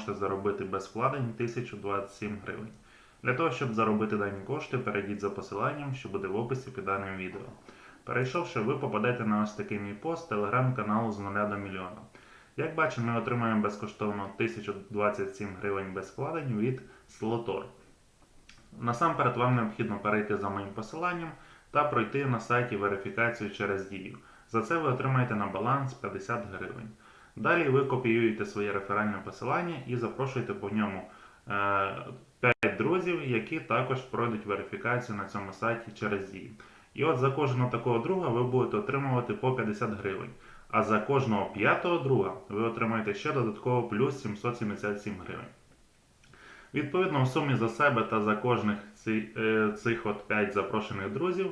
зможете заробити без вкладень 1027 гривень. Для того, щоб заробити дані кошти, перейдіть за посиланням, що буде в описі під даним відео. Перейшовши, ви попадете на ось такий мій пост телеграм-каналу з 0 до мільйона. Як бачимо, ми отримаємо безкоштовно 1027 гривень без вкладень від Slotor. Насамперед вам необхідно перейти за моїм посиланням та пройти на сайті верифікацію через дію. За це ви отримаєте на баланс 50 гривень. Далі ви копіюєте своє реферальне посилання і запрошуєте по ньому е, 5 друзів, які також пройдуть верифікацію на цьому сайті через дію. І от за кожного такого друга ви будете отримувати по 50 гривень. А за кожного п'ятого друга ви отримаєте ще додатково плюс 777 гривень. Відповідно, в сумі за себе та за кожних е, цих от 5 запрошених друзів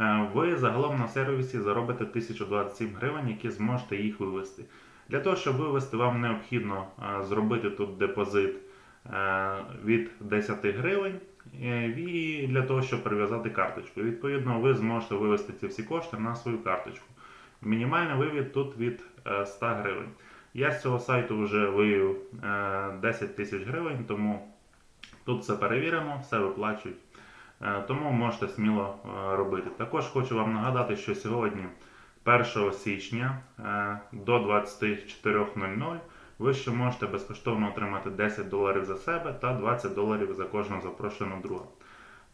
е, ви загалом на сервісі заробите 1027 гривень, які зможете їх вивести. Для того, щоб вивести, вам необхідно е, зробити тут депозит е, від 10 гривень е, і для того, щоб прив'язати карточку. Відповідно, ви зможете вивести ці всі кошти на свою карточку. Мінімальний вивід тут від е, 100 гривень. Я з цього сайту вже вивів е, 10 тисяч гривень, тому тут все перевірено, все виплачують. Тому можете сміло робити. Також хочу вам нагадати, що сьогодні, 1 січня е, до 24.00, ви ще можете безкоштовно отримати 10 доларів за себе та 20 доларів за кожного запрошеного друга.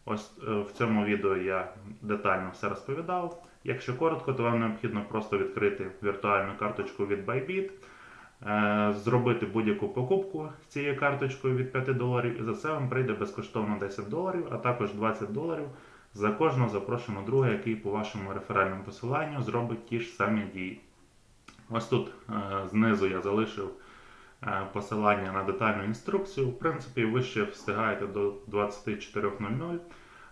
Ось е, в цьому відео я детально все розповідав. Якщо коротко, то вам необхідно просто відкрити віртуальну карточку від Bybit, е, зробити будь-яку покупку цією карточкою від 5 доларів, і за це вам прийде безкоштовно 10 доларів, а також 20 доларів за кожного запрошеного друга, який по вашому реферальному посиланню зробить ті ж самі дії. Ось тут е, знизу я залишив е, посилання на детальну інструкцію. В принципі, ви ще встигаєте до 24.00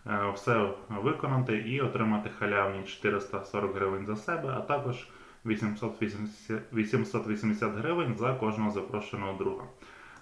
е, все виконати і отримати халявні 440 гривень за себе, а також 880, 880 гривень за кожного запрошеного друга.